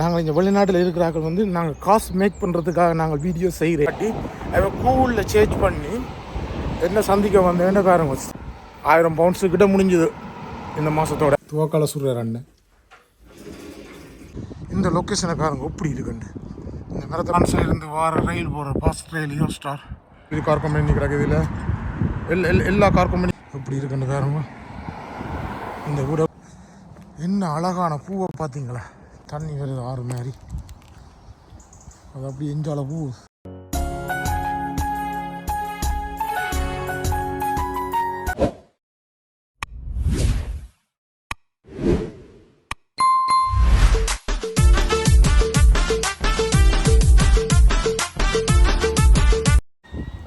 நாங்கள் இங்கே வெளிநாட்டில் இருக்கிறார்கள் வந்து நாங்கள் காசு மேக் பண்ணுறதுக்காக நாங்கள் வீடியோ செய்கிறேன் அவன் கூகுளில் சேஞ்ச் பண்ணி என்ன சந்திக்க வந்தேன்னு பாருங்க. ஆயிரம் பவுண்ட்ஸு கிட்ட முடிஞ்சுது இந்த மாதத்தோட துவக்கால சுடுற அண்ணன். இந்த லொக்கேஷனை பாருங்க எப்படி இருக்குண்டு இந்த மரத்தான் இருந்து வார ரயில் போகிற பாஸ்ட் ரயில் ஸ்டார் இது கார் கம்பெனி கிடக்குது இதில். எல் எல் எல்லா கார் கம்பெனி எப்படி இருக்குன்னு பாருங்க. இந்த வீட என்ன அழகான பூவை பார்த்தீங்களா? தண்ணி வருது ஆறு மாதிரி. அது அப்படி எஞ்சால பூ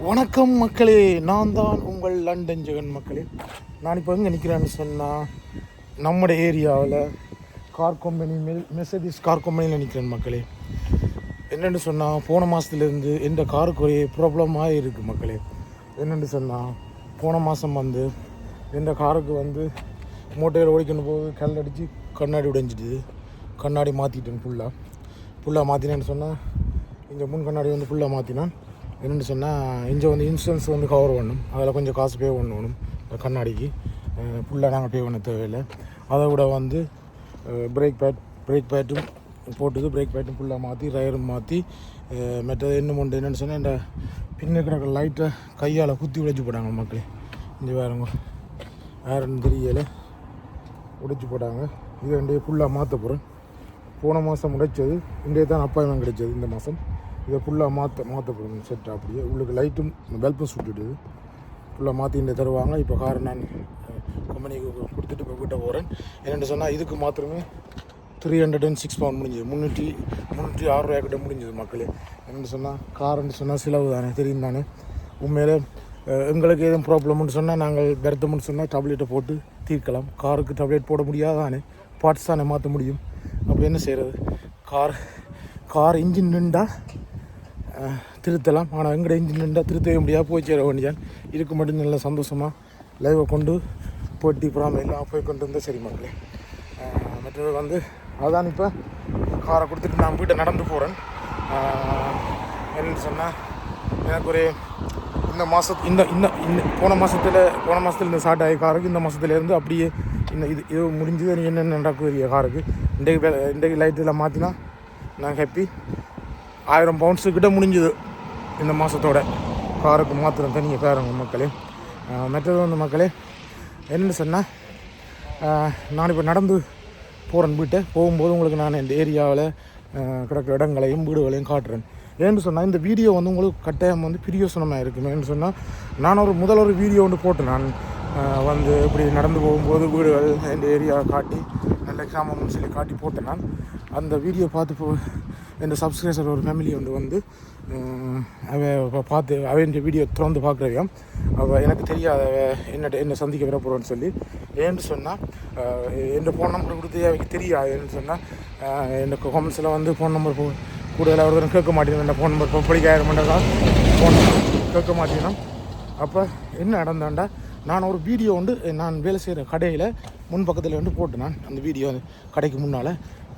வணக்கம் மக்களே நான் தான் உங்கள் லண்டன் ஜெகன் மக்களே. நான் இப்போ எங்கே நிற்கிறேன்னு சொன்னால் நம்முடைய ஏரியாவில் கார் கம்பெனி மெல் மெசடிஸ் கார் கம்பெனியில் நிற்கிறேன் மக்களே. என்னென்னு சொன்னால் போன மாதத்துலேருந்து எந்த காருக்கு ஒரே ப்ராப்ளமாக இருக்குது மக்களே. என்னென்னு சொன்னால் போன மாதம் வந்து எந்த காருக்கு வந்து மோட்டையில் ஓடிக்கணும் போது கல் அடித்து கண்ணாடி உடைஞ்சிடுது. கண்ணாடி மாற்றிட்டேன் ஃபுல்லாக ஃபுல்லாக மாற்றினேன்னு சொன்னால் இங்கே முன் கண்ணாடி வந்து ஃபுல்லாக மாற்றினான் என்னென்னு சொன்னால் இங்கே வந்து இன்சூரன்ஸ் வந்து கவர் பண்ணணும். அதில் கொஞ்சம் காசு பே பண்ணணும் கண்ணாடிக்கு. ஃபுல்லாக நாங்கள் பே பண்ண தேவையில்லை. அதை விட வந்து பிரேக் பேட் பிரேக் பேட்டும் போட்டுது. பிரேக் பேட்டும் ஃபுல்லாக மாற்றி டயரும் மாற்றி மற்றது இன்னும் ஒன்று என்னென்னு சொன்னால் இந்த பின்ன கிடக்கிற லைட்டை கையால் குத்தி உடைச்சி போட்டாங்க மக்களே. இந்த வேறுங்க வேறுன்னு தெரியல உடைச்சி போட்டாங்க. இது ரெண்டே ஃபுல்லாக மாற்ற போகிறேன் போன மாதம் உடைச்சது. இன்றைய தான் அப்பாயின்மெண்ட் கிடைச்சது இந்த மாதம் இதை ஃபுல்லாக மாற்ற மாற்ற போகிறோம் செட் அப்படியே. உள்ளுக்கு லைட்டும் பல்பும் சுட்டுடுது. ஃபுல்லாக மாற்றிட்டு தருவாங்க. இப்போ காரை நான் கம்பெனிக்கு கொடுத்துட்டு இப்போ வீட்டை போகிறேன் என்னென்னு சொன்னால் இதுக்கு மாத்திரமே three hundred and six pound முடிஞ்சது. முந்நூற்றி முந்நூற்றி ஆறு ரூபாய் கிட்ட முடிஞ்சது மக்களே. என்னென்னு சொன்னால் காருன்னு சொன்னால் செலவு தானே தெரியும் தானே. உண்மையிலே எங்களுக்கு எதுவும் ப்ராப்ளம்னு சொன்னால் நாங்கள் பெருத்தம்னு சொன்னால் டேப்லெட்டை போட்டு தீர்க்கலாம். காருக்கு டேப்லெட் போட முடியாதானே? பார்ட்ஸ் தானே மாற்ற முடியும். அப்போ என்ன செய்கிறது கார் கார் இன்ஜின் நின்றா திருத்தலாம். ஆனால் எங்கட இன்ஜின் நின்றா திருத்தவே முடியாது. போய் சேர வேண்டியான் இதுக்கு மட்டும் நல்ல சந்தோஷமாக லைவை கொண்டு போட்டி புறாமல் எல்லாம் போய் கொண்டு வந்தால் சரி மக்களே. மற்றது வந்து அதான் இப்போ காரை கொடுத்துட்டு நான் வீட்டை நடந்து போகிறேன் என்னென்னு சொன்னால் எனக்கு ஒரு இந்த மாதத்து இந்த இந்த இந்த போன மாதத்தில் போன மாதத்துல இந்த ஸ்டார்ட் ஆகி காருக்கு இந்த மாதத்துலேருந்து அப்படியே இந்த இது இது முடிஞ்சது. நீ என்னென்ன நடக்குது காருக்கு இன்றைக்கு இன்றைக்கு லைட்டில் மாற்றினா நான் ஹாப்பி ஆயிரம் பவுண்ட்ஸு கிட்ட முடிஞ்சுது. இந்த மாதத்தோட காருக்கு மாத்திரம் நீங்கள் பாருங்க மக்களே. மற்றது வந்து மக்களே என்னன்னு சொன்னால் நான் இப்போ நடந்து போகிறேன் வீட்டை. போகும்போது உங்களுக்கு நான் இந்த ஏரியாவில் கிடக்கிற இடங்களையும் வீடுகளையும் காட்டுறேன். ஏன்னு சொன்னால் இந்த வீடியோ வந்து உங்களுக்கு கட்டாயம் வந்து பிரியோசனமாக இருக்கும். ஏன்னு சொன்னால் நான் ஒரு முதல் ஒரு வீடியோ ஒன்று போட்டேன். நான் வந்து இப்படி நடந்து போகும்போது வீடுகள் இந்த ஏரியாவை காட்டி நல்ல கிராமம்னு சொல்லி காட்டி போட்டேன் நான். அந்த வீடியோ பார்த்து போ என் சப்ஸ்கிரைசர் ஒரு ஃபேமிலி வந்து வந்து அவ பார்த்து அவன் வீடியோ திறந்து பார்க்குறவையும் அவள் எனக்கு தெரியாத என்ன என்ன சந்திக்க வர போகிறோன்னு சொல்லி ஏன்னு சொன்னால் என் ஃபோன் நம்பர் கொடுத்து அவைக்கு தெரியாதுன்னு சொன்னால் எனக்கு காமெண்ட்ஸில் வந்து ஃபோன் நம்பர் போ கூடுதலாக ஒரு கேட்க மாட்டேன் என்ன ஃபோன் நம்பர் படிக்காயிரம் பண்ணுறதா ஃபோன் நம்பர் கேட்க மாட்டேனும் அப்போ என்ன நடந்தாண்டா? நான் ஒரு வீடியோ வந்து நான் வேலை செய்கிற கடையில் முன் பக்கத்தில் வந்து போட்டு நான் அந்த வீடியோ கடைக்கு முன்னால்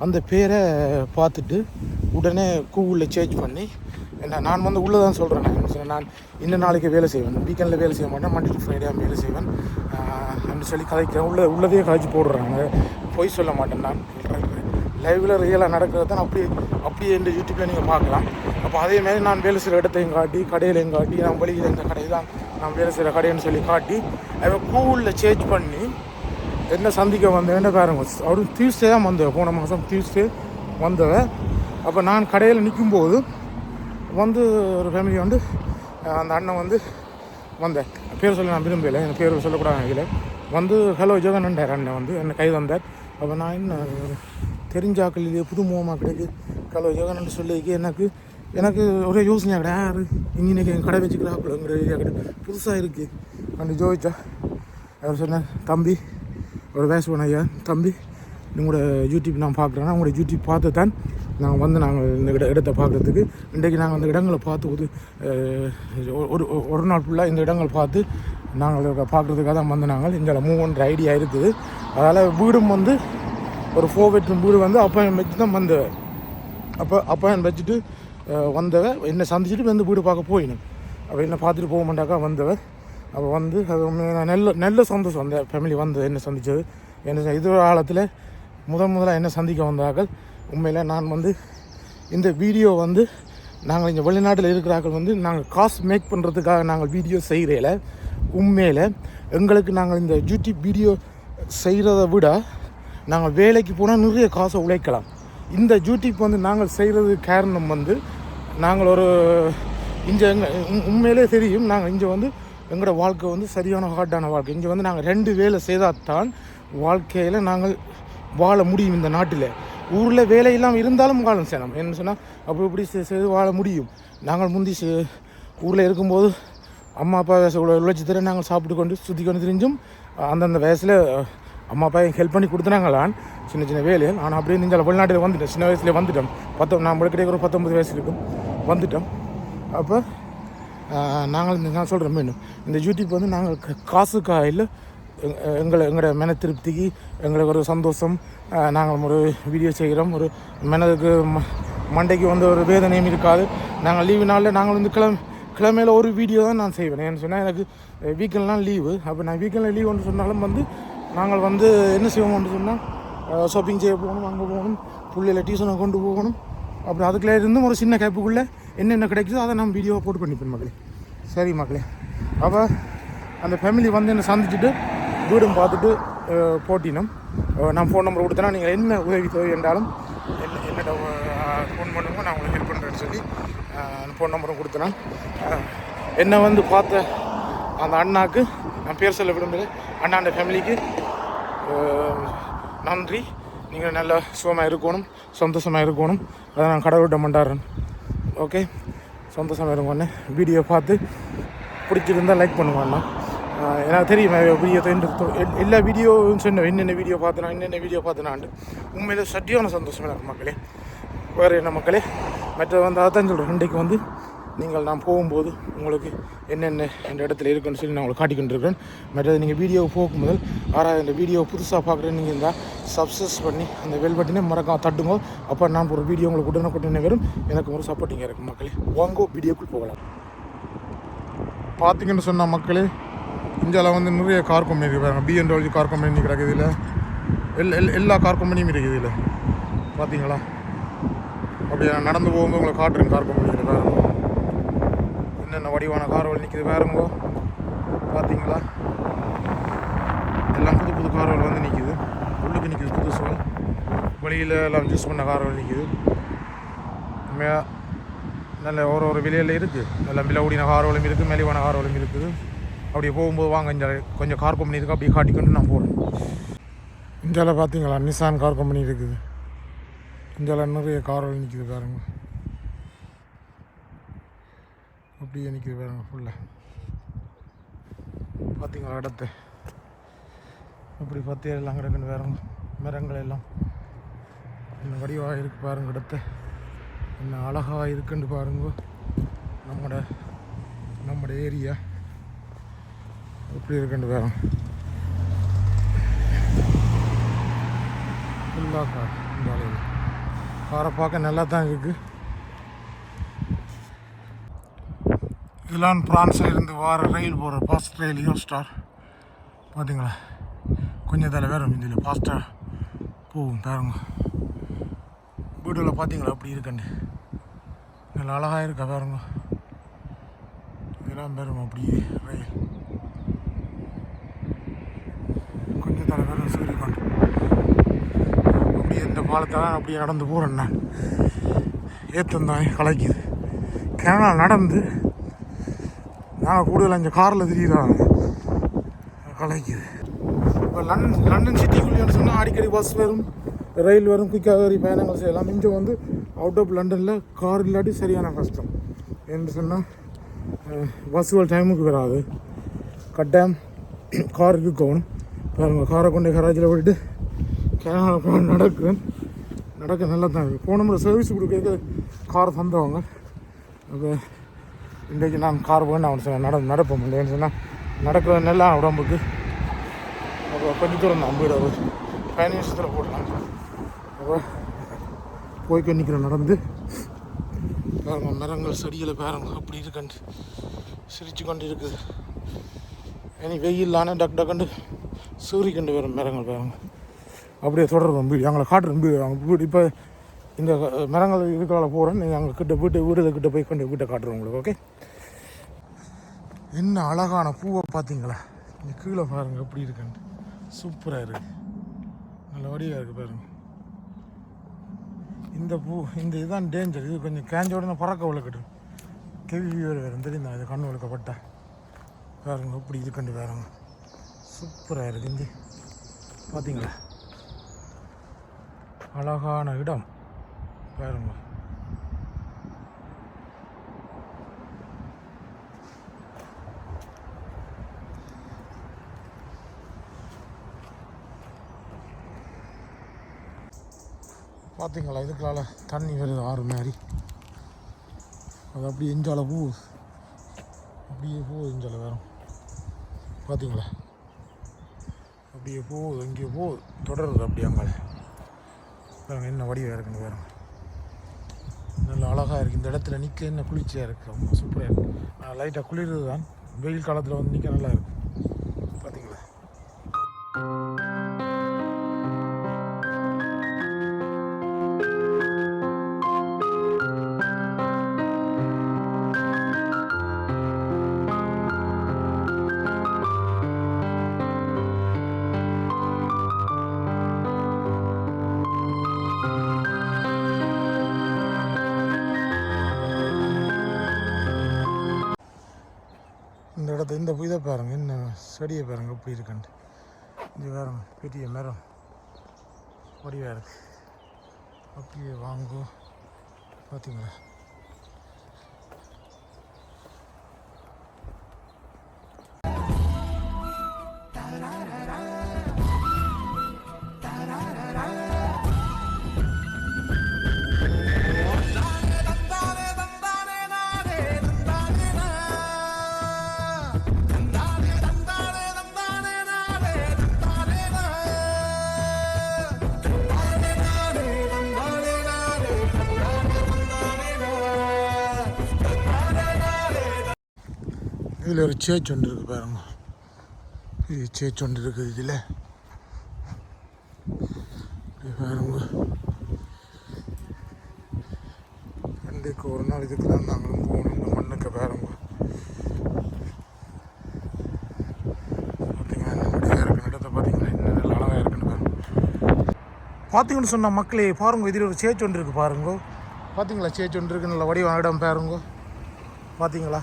அந்த பேரை பார்த்துட்டு உடனே கூகுளில் சேஞ்ச் பண்ணி என்ன நான் வந்து உள்ளே தான் சொல்கிறேன் நான் இன்னும் நாளைக்கு வேலை செய்வேன். வீக்கெண்டில் வேலை செய்ய மாட்டேன். மண்டே டு ஃப்ரைடே வேலை செய்வேன். அப்படின்னு சொல்லி கதைக்கிறேன் உள்ள உள்ளதையே கதைச்சு போடுறாங்க. பொய் சொல்ல மாட்டேன் நான். லைவில் ரியலாக நடக்கிறது தான் அப்படியே அப்படியே இந்த யூடியூப்பில் நீங்கள் பார்க்கலாம். அப்போ அதேமாதிரி நான் வேலை செய்கிற இடத்தையும் காட்டி கடையிலையும் காட்டி நான் வழியில் இந்த கடை தான் நான் வேலை செய்கிற கடைன்னு சொல்லி காட்டி அவன் கூகுளில் சேஞ்ச் பண்ணி என்ன சந்திக்க வந்தேன்னு பாருங்க. அவரும் டியூஸ்டே தான் வந்தேன் போன மாதம் டியூஸ்டே வந்தவன் அப்போ நான் கடையில் நிற்கும்போது வந்து ஒரு ஃபேமிலி வந்து அந்த அண்ணன் வந்து வந்தேன் பேர் சொல்ல நான் விரும்பலை என் பேர் சொல்லக்கூடாது நினைக்கல வந்து ஹலோ ஜெகன்ண்டார் அண்ணன் வந்து என்னை கை வந்தார் அப்போ நான் என்ன தெரிஞ்சாக்கள் இது புது முகமாக கிடைக்கு ஹலோ ஜெகன் சொல்லிக்கு எனக்கு எனக்கு ஒரே யோசனையாக கிடையாது யார்? இன்ஜினியருக்கு என் கடை வச்சுக்கிறாப்புலங்கிற ஏரியா கிடையாது புதுசாக இருக்குது அப்படி ஜோதிச்சா அவர் சொன்னார் தம்பி ஒரு வேசுவன் ஐயா. தம்பி உங்களோட யூடியூப் நான் பார்க்குறேன்னா உங்களோட யூடியூப் பார்த்து தான் நாங்கள் வந்து நாங்கள் இந்த இட இடத்தை பார்க்குறதுக்கு. இன்றைக்கி நாங்கள் அந்த இடங்களை பார்த்து ஒரு ஒரு ஒரு- நாள் ஃபுல்லாக இந்த இடங்கள் பார்த்து நாங்கள் பார்க்குறதுக்காக தான் வந்து நாங்கள் இங்கே மூவ் ஐடியா இருக்குது. அதனால் வீடும் வந்து ஒரு ஃபோர் பெட்ரூம் வீடு வந்து அப்பாயின் வச்சு தான் வந்து. அப்போ அப்பாயின் வச்சுட்டு வந்தவ என்னை சந்திச்சுட்டு வந்து வீடு பார்க்க போயினேன் அப்போ என்ன பார்த்துட்டு போக மாட்டாக்கா வந்தவ அப்போ வந்து அது நல்ல நல்ல சந்தோஷம் அந்த ஃபேமிலி வந்து என்னை சந்தித்தது என்ன இது காலத்தில் முதன் முதலாக என்ன சந்திக்க வந்தார்கள் உண்மையில் நான் வந்து இந்த வீடியோ வந்து நாங்கள் இங்கே வெளிநாட்டில் இருக்கிறார்கள் வந்து நாங்கள் காசு மேக் பண்ணுறதுக்காக நாங்கள் வீடியோ செய்கிறேல உண்மையில் எங்களுக்கு நாங்கள் இந்த யூடியூப் வீடியோ செய்கிறத விட நாங்கள் வேலைக்கு போனால் நிறைய காசை உழைக்கலாம் இந்த யூடியூப் வந்து நாங்கள் செய்கிறது காரணம் வந்து நாங்கள் ஒரு இங்கே எங்கள் உண்மையிலே தெரியும் நாங்கள் இங்கே வந்து எங்களோட வாழ்க்கை வந்து சரியான ஹார்டான வாழ்க்கை. இங்கே வந்து நாங்கள் ரெண்டு வேலை செய்தால்தான் வாழ்க்கையில் நாங்கள் வாழ முடியும் இந்த நாட்டில். ஊரில் வேலை இல்லாமல் இருந்தாலும் காலம் செய்யணும் என்ன சொன்னால் அப்படி இப்படி செ- செய்து வாழ முடியும். நாங்கள் முந்தி ஊரில் இருக்கும்போது அம்மா அப்பா உழைச்சி தர நாங்கள் சாப்பிட்டு கொண்டு சுற்றி கொண்டு திரிஞ்சும் அந்தந்த வயசில் அம்மா அப்பா ஹெல்ப் பண்ணி கொடுத்துனாங்களான் சின்ன சின்ன வேலைகள். ஆனால் அப்படியே நீங்கள் வெளிநாட்டில் வந்துட்டேன். சின்ன வயசுலேயே வந்துட்டோம். பத்தொ நான் கிடைக்கிற ஒரு பத்தொம்பது வயசு இருக்கும். வந்துட்டோம். அப்போ நாங்கள் இந்த நான் சொல்கிறேன் மீண்டும் இந்த யூடியூப் வந்து நாங்கள் க- காசுக்காக இல்லை எங்களை எங்களோட மன திருப்திக்கு எங்களுக்கு ஒரு சந்தோஷம். நாங்கள் ஒரு வீடியோ செய்கிறோம் ஒரு மனதுக்கு ம மண்டைக்கு வந்து ஒரு வேதனையும் இருக்காது. நாங்கள் லீவு நாளில் நாங்கள் வந்து கிளம் கிழமையில் ஒரு வீடியோ தான் நான் செய்வேன். ஏன்னு சொன்னால் எனக்கு வீக்கெண்ட்லாம் லீவு அப்போ நான் வீக்கெண்டில் லீவ் ஒன்று சொன்னாலும் வந்து நாங்கள் வந்து என்ன செய்வோம்னு சொன்னால் ஷாப்பிங் செய்ய போகணும் அங்கே போகணும் பிள்ளைகளை டியூஷனை கொண்டு போகணும். அப்புறம் அதுக்குள்ளே இருந்தும் ஒரு சின்ன கேப்புக்குள்ளே என்னென்ன கிடைக்குதோ அதை நம்ம வீடியோவை போட்டு பண்ணிப்பேன் மக்களே. சரி மக்களே. அப்போ அந்த ஃபேமிலி வந்து என்னை சந்திச்சுட்டு வீடும் பார்த்துட்டு போட்டினோம். நான் ஃபோன் நம்பர் கொடுத்தேன்னா நீங்கள் என்ன உதவி தேவை என்றாலும் என்ன என்னோட ஃபோன் பண்ணுங்க நான் உங்களுக்கு ஹெல்ப் பண்ணுறேன்னு சொல்லி ஃபோன் நம்பரும் கொடுத்தேன். என்னை வந்து பார்த்த அந்த அண்ணாக்கு நான் பேர் சொல்ல விரும்புகிறேன் அண்ணாண்ட ஃபேமிலிக்கு நன்றி. நீங்கள் நல்ல சுகமாக இருக்கணும் சந்தோஷமாக இருக்கணும். அதை நான் கடவுள்கிட்ட மண்டாடுறேன் ஓகே? சந்தோஷமாக ஒன்று வீடியோ பார்த்து பிடிச்சிருந்தா லைக் பண்ணுங்க அண்ணா. எனக்கு தெரியும் வீடியோ எல்லா வீடியோவும் சொன்னேன். என்னென்ன வீடியோ பார்த்தனா என்னென்ன வீடியோ பார்த்தனான்ட்டு உண்மையிலே சட்டியான சந்தோஷமாக இருக்கும் மக்களே. வேறு என்ன மக்களே? மற்ற வந்து அதான் சொல்கிறேன் இன்றைக்கு வந்து நீங்கள் நான் போகும்போது உங்களுக்கு என்னென்ன இந்த இடத்துல இருக்குன்னு சொல்லி நான் உங்களுக்கு காட்டிக்கொண்டு இருக்கிறேன் மற்றது நீங்கள் வீடியோ போகும் முதல் யாராவது இந்த வீடியோ புதுசாக பார்க்குறேன்னு நீங்கள் இருந்தால் சப்ஸஸ் பண்ணி அந்த வெல்பட்டினே மறக்காம தட்டுங்க. அப்போ நான் ஒரு வீடியோ உங்களுக்கு உடனுக்குடனே வரும். எனக்கு ஒரு சப்போர்ட்டிங்காக இருக்கும் மக்களே. வாங்கோ வீடியோக்குள் போகலாம். பார்த்தீங்கன்னு சொன்னால் மக்களே இந்தியாவில் வந்து நிறைய கார் கம்பெனி இருக்கு பாருங்க. பிஎன்டபிள்யூ கார் கம்பெனி கிடக்குது எல் எல் எல்லா கார் கம்பெனியும் இருக்குது இதில். பார்த்தீங்களா அப்படியே நடந்து போகும்போது உங்களை காட்டுறேன் கார் கம்பெனி பாருங்க. என்னென்ன வடிவான கார்கள் நிற்கிது வேறுங்கோ பார்த்தீங்களா எல்லாம் புது புது கார்கள் வந்து நிற்கிது உள்ளுக்கு நிற்கிது புதுசுகள் வெளியில் எல்லாம் யூஸ் பண்ண கார்கள் நிற்கிது உண்மையாக நல்ல ஒரு ஒரு விலையில் இருக்குது நல்ல விலை கார்களும் இருக்குது மெலிவான கார்களும் இருக்குது. அப்படியே போகும்போது வாங்க இந்த கொஞ்சம் கார் கம்பெனி இருக்குது அப்படியே காட்டிக்கொண்டு நான் போகிறேன் இந்தியாவில் பார்த்தீங்களா நிசான் கார் கம்பெனி இருக்குது. இந்தியாவில் நிறைய கார்கள் நிற்கிது பாருங்கள் அப்படியே நிற்கிது பாருங்க ஃபுல்லாக பார்த்தீங்களா இடத்த? இப்படி பத்து எல்லாம் கிடக்குன்னு வேற மரங்கள் எல்லாம். என்ன வடிவாக இருக்கு பாருங்க இடத்த. என்ன அழகாக இருக்குன்னு பாருங்க. நம்மட நம்மட ஏரியா. எப்படி இருக்குன்னு வேற ஃபுல்லாக கார் இந்த காரை பார்க்க நல்லா தான் இருக்குது இதெல்லாம் பிரான்ஸில் இருந்து வார ரயில் போகிற ஃபாஸ்ட் ரயில் யோ ஸ்டார் பார்த்தீங்களா கொஞ்சம் தலை வேறு இதில் ஃபாஸ்ட்டாக போகும் பாருங்க. வீடியோவில் பார்த்தீங்களா அப்படி இருக்குன்னு. நல்லா அழகாக இருக்கா பாருங்க. இதெல்லாம் பாருங்க அப்படியே ரயில் கொஞ்சம் தலை வேறு சூரியகாந்த் அப்படியே இந்த பாலத்தெல்லாம் அப்படியே நடந்து போகிறேன் நான். ஏத்தந்தான் கலைக்குது. கனடா நடந்து நாங்கள் கூடுதல் அஞ்சு காரில் திரியிறாங்க கலைக்குது. இப்போ லண்டன் லண்டன் சிட்டிக்குள்ளேன்னு சொன்னால் அடிக்கடி பஸ் வரும் ரயில் வரும் குயிக்காக பயணங்கள் செய்யலாம். இங்கே வந்து அவுட் ஆஃப் லண்டனில் கார் இல்லாட்டி சரியான கஷ்டம். என்று சொன்னால் பஸ்ஸுகள் டைமுக்கு வராது. கட்டாயம் கார் இருக்கணும் பாருங்கள் காரை கொண்டு கராச்சியில் விட்டுட்டு கேரளா நடக்கிறேன் நடக்க. நல்லா தான் இருக்குது போன முறை சர்வீஸ் கொடுக்க கார் தந்தவங்க. அப்போ இன்றைக்கு நான் கார் வேண்டாம் அவன் சொன்னேன் நட நடப்போம். இல்லைன்னு சொன்னால் நடக்கிற நல்லா உடம்புக்கு அப்போ கொஞ்சம் தூரம் தான் வீடு ஒரு பதினஞ்சு நிமிஷத்தில் போடலாம். அப்போ போய்க்க நிற்கிற நடந்து. பாருங்க மரங்கள் செடிகளை பாருங்க அப்படி இருக்கண்டு சிரிச்சு கொண்டு இருக்குது. இனி வெயில்லான டக் டக்குண்டு சூரிய கண்டு வரும் மரங்கள் பாருங்க. அப்படியே தொடரும் வீடு. எங்களை காட்டுறோம் வீடு. அவங்க வீடு. இப்போ இந்த மரங்கள் இருக்கிறால போகிறோம் நீங்கள் அங்கே கிட்ட வீட்டு வீடுல கிட்ட போய் கொண்டு வீட்டை காட்டுறோம் உங்களுக்கு ஓகே என்ன அழகான பூவை பார்த்தீங்களா? இங்கே கீழே பாருங்க எப்படி இருக்குன்ட்டு. சூப்பராக இருக்குது நல்ல வடிவாக இருக்குது பாருங்க. இந்த பூ இந்த இதுதான் டேஞ்சர் இது கொஞ்சம் கேஞ்ச உடனே பறக்க விளக்கட்டும் கெவி வேறு வேறு தெரியுதா? இது கண் விளக்கப்பட்டா பாருங்க எப்படி இருக்குண்டு பாருங்க. சூப்பராக இருக்குது இந்த பார்த்தீங்களா அழகான இடம். பாருங்கள் பார்த்தீங்களா இதுக்குள்ளால தண்ணி வருது ஆறு மாதிரி. அது அப்படியே எஞ்சால பூ அப்படியே போகுது எஞ்சால வேறும் பார்த்தீங்களா அப்படியே போகுது இங்கே போகுது. தொடருது அப்படியே அங்கே பாருங்க என்ன வடிவாக இருக்குன்னு பாருங்க. நல்ல அழகாக இருக்குது இந்த இடத்துல நிற்க என்ன குளிர்ச்சியாக இருக்குது ரொம்ப சூப்பராக இருக்குது லைட்டாக குளிர்றது தான் வெயில் காலத்தில் வந்து நிற்க நல்லா இருக்கு. செடியை பாருங்க எப்படி இருக்குன்ட்டு. இது பாருங்க பெரிய மரம். வடிவாக இருக்குது அப்படியே வாங்கோ பார்த்தீங்களா இதில் ஒரு சேச் ஒன்று இருக்குது பாருங்க. இது சேச் ஒன்று இருக்குது இதில். பாருங்க. ரெண்டுக்கு ஒரு நாள் இதுக்கு தான் நாங்களும் போகணும். இந்த மண்ணுக்கு பாருங்க. பார்த்தீங்களா என்ன இருக்கு இடத்த பார்த்தீங்களா என்ன அழகாக இருக்குன்னு பாருங்க. பார்த்தீங்கன்னு சொன்ன மக்களே பாருங்க இதில் ஒரு சேச் ஒன்று இருக்குது பாருங்க. பார்த்தீங்களா சேச் ஒன்று இருக்குது நல்ல வடிவான இடம் பாருங்க. பார்த்தீங்களா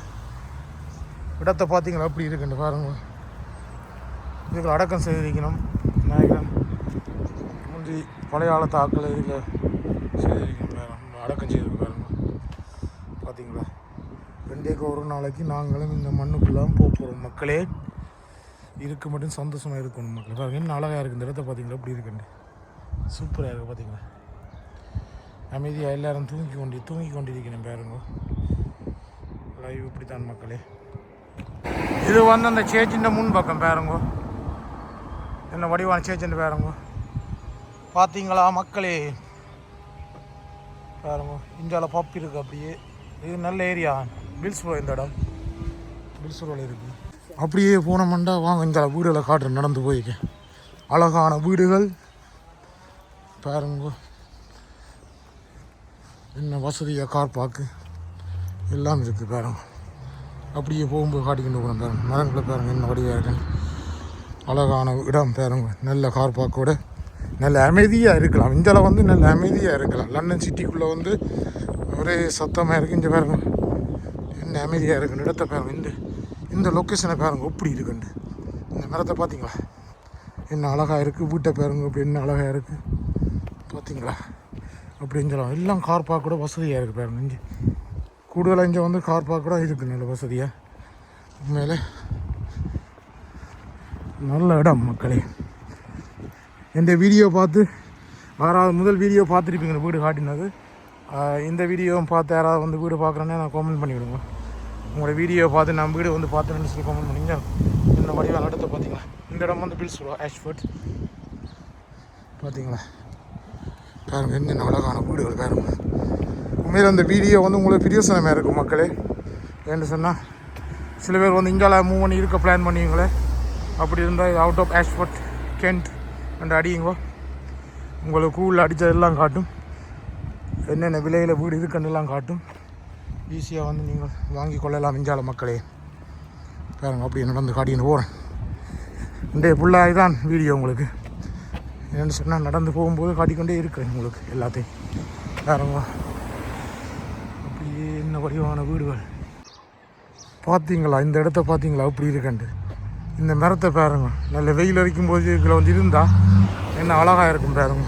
இடத்தை பார்த்தீங்களா? அப்படி இருக்குன்னு பாருங்க இதுக்கு அடக்கம் செய்திருக்கணும். நாயகன் முந்தி பழைய காலத்து ஆக்கள் இதில் செய்திருக்கணும். பாருங்க அடக்கம் செய்திருக்கு பாருங்க பார்த்தீங்களா? ரெண்டேக்கு ஒரு நாளைக்கு நாங்களும் இந்த மண்ணுக்குள்ளாம் போக போகிறோம் மக்களே இருக்க மட்டும் சந்தோஷமாக இருக்கணும் மக்கள். பாருங்க என்ன அழகாக இருக்குது இந்த இடத்த பார்த்தீங்களா? அப்படி இருக்குண்டு சூப்பராக இருக்குது பார்த்தீங்களா? அமைதியாக எல்லாரும் தூங்கி கொண்டு தூங்கி கொண்டிருக்கிறேன் பாருங்க. லைவ் இப்படி தான் மக்களே. இது வந்து அந்த சேச்சின் முன் பக்கம் பாருங்க. என்ன வடிவான சேச்சின் பாருங்க. பார்த்தீங்களா மக்களே? பாருங்க இந்தியாவில் பப் இருக்கு அப்படியே. இது நல்ல ஏரியா. பில்ஸ்புரம் இந்த இடம். பில்ஸ்புரில் இருக்கு. அப்படியே போனோம்டா வாங்க இந்த வீடுகளை காட்டு நடந்து போயிருக்கேன் அழகான வீடுகள். பாருங்க. என்ன வசதியாக கார் பார்க்கு எல்லாம் இருக்குது பாருங்க. அப்படியே போகும்போது காட்டிக்கிட்டு போகிறோம் பாருங்க. மரங்களை பாருங்க என்ன வடிவாக இருக்குன்னு அழகான இடம் பாருங்க. நல்ல கார் பார்க்கோட நல்ல அமைதியாக இருக்கலாம். இந்தியாவில் வந்து நல்ல அமைதியாக இருக்கலாம். லண்டன் சிட்டிக்குள்ளே வந்து ஒரே சத்தமாக இருக்குது இங்கே பாருங்க. என்ன அமைதியாக இருக்குன்னு இடத்த பாருங்க. இந்த இந்த லொக்கேஷனை பாருங்க. எப்படி இருக்குண்டு இந்த மரத்தை பார்த்தீங்களா? என்ன அழகாக இருக்குது வீட்டை பாருங்க. அப்படி என்ன அழகாக இருக்குது பார்த்தீங்களா? அப்படின்னு சொல்லலாம் எல்லாம் கார் பார்க்க கூட வசதியாக இருக்குது பாருங்க. இங்கே. கூடுதலாக இங்கே வந்து கார் பார்க்க கூட இருக்குது நல்ல வசதியாக உண்மையிலே நல்ல இடம் மக்களே. இந்த வீடியோ பார்த்து யாராவது முதல் வீடியோ பார்த்துருப்பீங்க வீடு காட்டினது. இந்த வீடியோவும் பார்த்து யாராவது வந்து வீடு பார்க்குறேன்னா நான் கமெண்ட் பண்ணிவிடுங்க. உங்களோட வீடியோ பார்த்து நான் வீடு வந்து பார்த்துன்னு சொல்லி கமெண்ட் பண்ணிங்க. இந்த வடிவான இடத்த பார்த்தீங்களா? இந்த இடம் வந்து பில்ஸ் ஆஷ்ஃபர்ட் பார்த்தீங்களா? பாருங்கள் என்னென்ன அழகான வீடுகள் பாருங்கள் உண்மையில் அந்த வீடியோ வந்து உங்களுக்கு பிரியோசனமாக இருக்கும் மக்களே. ஏன்னு சொன்னால் சில பேர் வந்து இங்கால மூவ் பண்ணி இருக்க பிளான் பண்ணுவீங்களே அப்படி இருந்தால் out of Ashford Kent and அடியுங்கோ உங்களுக்கு கூழ் அடித்ததெல்லாம் காட்டும். என்னென்ன விலையில் வீடு இருக்குன்னெல்லாம் காட்டும். ஈஸியாக வந்து நீங்கள் வாங்கி கொள்ளலாம் இஞ்சால மக்களே. பாருங்க அப்படி நடந்து காட்டின்னு போகிறேன் இன்றைய ஃபுல்லாக தான் வீடியோ உங்களுக்கு. என்னென்னு சொன்னால் நடந்து போகும்போது காட்டிக்கொண்டே இருக்கிறேன் உங்களுக்கு எல்லாத்தையும். பாருங்க வடிவான வீடுகள். பார்த்தீங்களா இந்த இடத்த பார்த்தீங்களா அப்படி இருக்கண்டு. இந்த மரத்தை பாருங்க. நல்ல வெயில் அடிக்கும் போது இதில் வந்து இருந்தால் என்ன அழகாக இருக்கும் பாருங்க.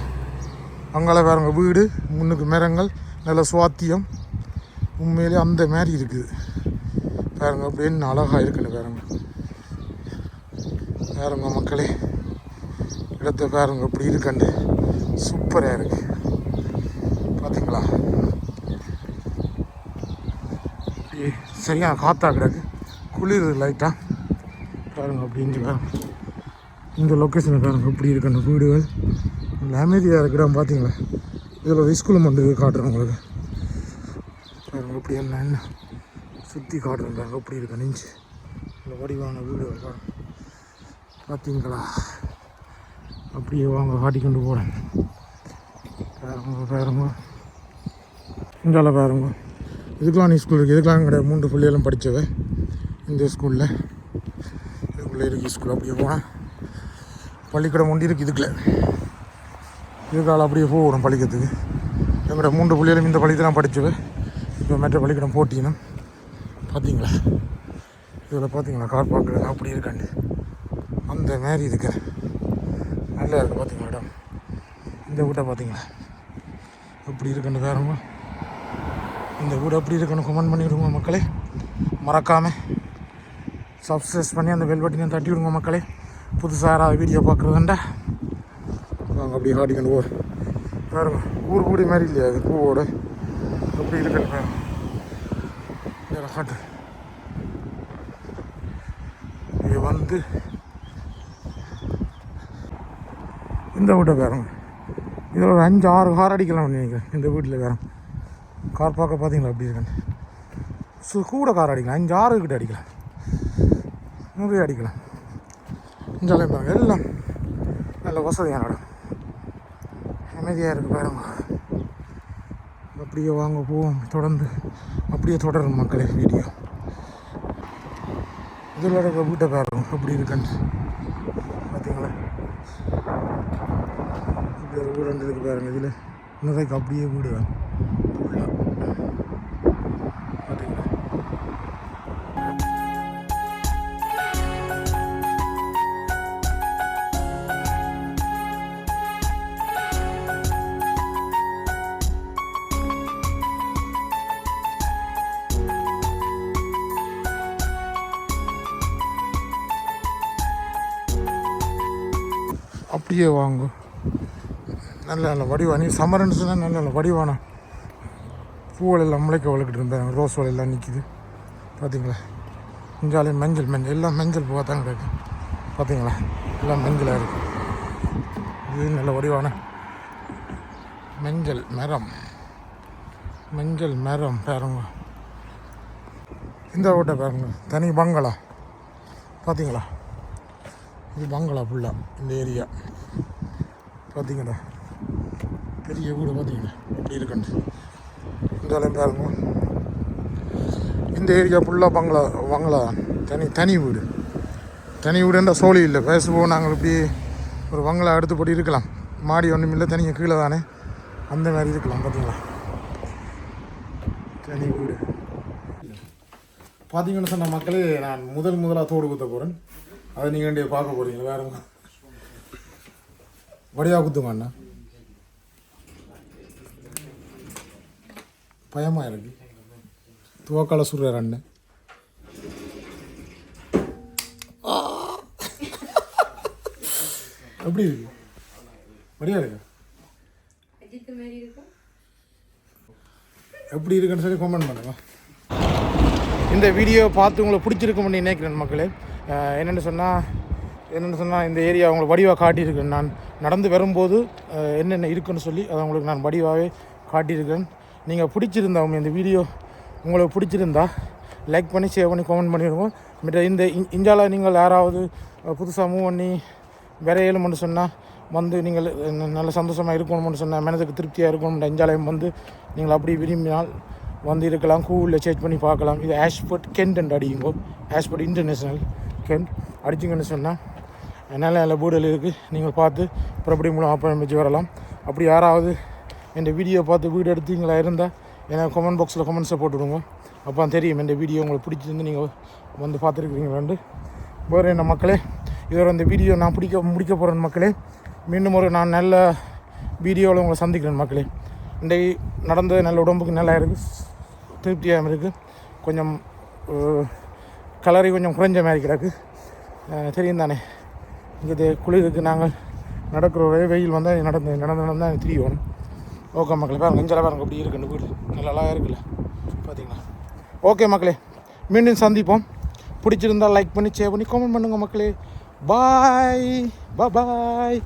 அங்கால பாருங்க வீடு முன்னுக்கு மரங்கள் நல்ல சுவாத்தியம். உண்மையிலே அந்த மாதிரி இருக்குது. பாருங்க அப்படி என்ன அழகாக இருக்குன்னு பாருங்க. பாருங்க மக்களே இடத்த பாருங்க அப்படி இருக்கண்டு. சூப்பராக இருக்குது பார்த்தீங்களா சரியாக காற்றாக காற்றா கிடக்கு. குளிர் லைட்டாக பாருங்க அப்படின்னு இந்த லொக்கேஷனை பாருங்கள் இப்படி இருக்கு அந்த வீடுகள். அமைதியாக இருக்கிற பார்த்தீங்களா இதில் ஒரு ஸ்கூல் காட்டுறேன் உங்களுக்கு. பாருங்க இப்படி என்ன என்ன? சுற்றி காட்டுறேன் பாருங்க இப்படி இருக்கு நெஞ்சு. இந்த வடிவான வீடுகள் பாருங்க. பார்த்தீங்களா அப்படியே வாங்க காட்டி கொண்டு போகிறேன் பாருங்க பாருங்க. இங்கால பாருங்க. இதுக்கெலாம் நீ ஸ்கூல் இருக்குது இதுக்கெலாம் கிடையாது மூன்று பிள்ளைகளும் படித்தவ இந்த ஸ்கூலில் இதுக்குள்ளே இருக்குது ஸ்கூல் அப்படியே போனேன் பள்ளிக்கூடம் ஒண்டி இருக்குது இதுக்குள்ளே. இதுக்கால அப்படியே போகணும் பள்ளிக்கூடத்துக்கு. எங்களோட மூன்று பிள்ளைகளும் இந்த பள்ளிக்கு படித்தது இப்போ மற்ற பள்ளிக்கூடம் போட்டிங்கன்னா பார்த்தீங்களா இதில் பார்த்தீங்களா கார் பார்க்குறது அப்படி இருக்காண்டு. அந்த மாதிரி இருக்கு. நல்லா இருக்குது பார்த்தீங்களா இடம்? இந்த வீட்டை பார்த்தீங்களா எப்படி இருக்குன்னு வேறுங்க இந்த வீடு எப்படி இருக்குன்னு கமெண்ட் பண்ணிவிடுங்க மக்களே. மறக்காமல் சப்ஸ்கிரைஸ் பண்ணி அந்த பெல் பட்டினை தட்டி விடுங்க மக்களே. புதுசாக யாராவது வீடியோ பார்க்குறதுண்டா? வாங்க அப்படியே காட்டிக்கொண்டு போ. வேறு ஊர் கூடி மாதிரி இல்லையா அது பூவோட? அப்படி இருக்கிற பாருங்க. காட்டு. இது வந்து இந்த வீட்டை பாருங்க. இதில் ஒரு அஞ்சு ஆறு கார் அடிக்கலாம் நினைக்கிறேன் இந்த வீட்டில் வேறு. கார் பார்க்க பார்த்தீங்களா? எப்படி இருக்குன்னு? ஸோ கூட கார் அடிக்கலாம் அஞ்சு ஆறு கிட்ட அடிக்கலாம் நிறைய அடிக்கலாம் இஞ்சாலையும் பாருங்க எல்லாம் நல்ல வசதியான இடம். அமைதியாக இருக்குது பாருங்க. அப்படியே வாங்க போவோம். தொடர்ந்து அப்படியே தொடரும் மக்களே வீடியோ. இதில் இருக்கிற வீட்டை பாருங்க எப்படி இருக்குன்னு. பார்த்தீங்களா? இப்படி ஒரு வீடு இருக்குது பாருங்க இதில். இன்னதைக்கு அப்படியே வீடு வேணும் பார்த்தீங்களா அப்படியே வாங்க. நல்ல நல்ல வடிவானி சம்மர்னு சொன்னால் நல்ல நல்ல வடிவானா? பூவல் முளைக்க வளர்க்கிட்டு இருந்தேன் ரோஸ் வலையெல்லாம் நிற்கிது பார்த்தீங்களா இங்காலே மஞ்சள் மஞ்சள் எல்லாம் மஞ்சள் பூவாக தான் கிடக்கு. பார்த்தீங்களா எல்லாம் மஞ்சளாக இருக்குது இது நல்ல வடிவான மஞ்சள் மரம். மஞ்சள் மரம் பாருங்க. இந்த ஓட்டை பாருங்க. தனி பங்களா. பார்த்தீங்களா இது பங்களா ஃபுல்லாக இந்த ஏரியா. பார்த்தீங்களா பெரிய வீடு பார்த்தீங்களா எப்படி இருக்குன்னு. இந்த பாருங்க. இந்த ஏரியா ஃபுல்லாக பங்களா பங்களா தனி தனி வீடு. தனி வீடுன்ற சோழி இல்லை. பேசுவோம். நாங்கள் இப்படி ஒரு பங்களா அடுத்தபடி இருக்கலாம். மாடி ஒன்றும் இல்லை. தனியாக கீழே தானே. அந்த மாதிரி இருக்கலாம். பார்த்தீங்களா தனி வீடு. பார்த்தீங்கன்னு சொன்ன மக்களே நான் முதல் முதலாக தோடு குத்த போகிறேன் அதை நீங்கள் வேண்டிய பார்க்க போகிறீங்க வேறு வடிவா குத்துங்க அண்ணா. பயமா இருக்கு. துவக்கால சுடுறார் அண்ணன்! எப்படி இருக்கு? வடியா இருக்கு? எப்படி இருக்குன்னு சொல்லி கமெண்ட் பண்ணுங்க. இந்த வீடியோ பார்த்து உங்களுக்கு பிடிச்சிருக்கும்னு நினைக்கிறேன் மக்களே. என்னென்னு சொன்னால் என்னென்னு சொன்னால் இந்த ஏரியா உங்களுக்கு வடிவாக காட்டியிருக்கேன் நான். நடந்து வரும்போது என்னென்ன இருக்குன்னு சொல்லி அதை உங்களுக்கு நான் வடிவாகவே காட்டியிருக்கேன். நீங்கள் பிடிச்சிருந்தா இந்த வீடியோ உங்களுக்கு பிடிச்சிருந்தா லைக் பண்ணி ஷேர் பண்ணி கமெண்ட் பண்ணிவிடுவோம் மற்ற இந்த இந்தியாவில் நீங்கள் யாராவது புதுசாக மூவ் பண்ணி வேற சொன்னால் வந்து நீங்கள் நல்ல சந்தோஷமாக இருக்கணும்னு சொன்னால் மனதுக்கு திருப்தியாக இருக்கணும் இந்தியாலயம் வந்து நீங்கள் அப்படி விரும்பினால் வந்து இருக்கலாம். கூகுளில் சர்ச் பண்ணி பார்க்கலாம். இது ஆஷ்பர்ட் கென்ட் அடியுங்கோ. ஆஷ்பர்ட் இன்டர்நேஷ்னல் கென்ட் அடிச்சிங்கன்னு சொன்னால் நல்ல நல்ல பூடல் இருக்குது நீங்கள் பார்த்து புறப்படி மூலம் ஆப்பம் வரலாம். அப்படி யாராவது இந்த வீடியோ பார்த்து வீடு எடுத்தீங்களா இருந்தால் எனக்கு கமெண்ட் பாக்ஸில் கமெண்ட்ஸை போட்டுவிடுங்க அப்போ தெரியும் இந்த வீடியோ உங்களுக்கு பிடிச்சிருந்து நீங்கள் வந்து பார்த்துருக்குறீங்களாண்டு வேறு என்ன மக்களே? இதோட இந்த வீடியோ நான் பிடிக்க முடிக்க போகிறேன் மக்களே. மீண்டும் ஒரு நான் நல்ல வீடியோவில் உங்களை சந்திக்கிறேன் மக்களே. இன்றைக்கு நடந்தது நல்ல உடம்புக்கு நல்லா இருக்குது திருப்தியாக இருக்குது கொஞ்சம் கலரி கொஞ்சம் குறைஞ்ச மாதிரி கிடக்கு. தெரியும் தானே. இங்கே குளிருக்கு நாங்கள் நடக்கிற ஒரே வெயில் வந்தால் நடந்து நடந்து நடந்தால் எனக்கு தெரியணும் ஓகே மக்களே பாருங்க இஞ்சல பாருங்கள் அப்படி இருக்குன்னு வீடு. நல்லா அழகாக இருக்குல்ல பார்த்தீங்களா ஓகே மக்களே மீண்டும் சந்திப்போம். பிடிச்சிருந்தால் லைக் பண்ணி ஷேர் பண்ணி கமெண்ட் பண்ணுங்கள் மக்களே. பாய் பாய்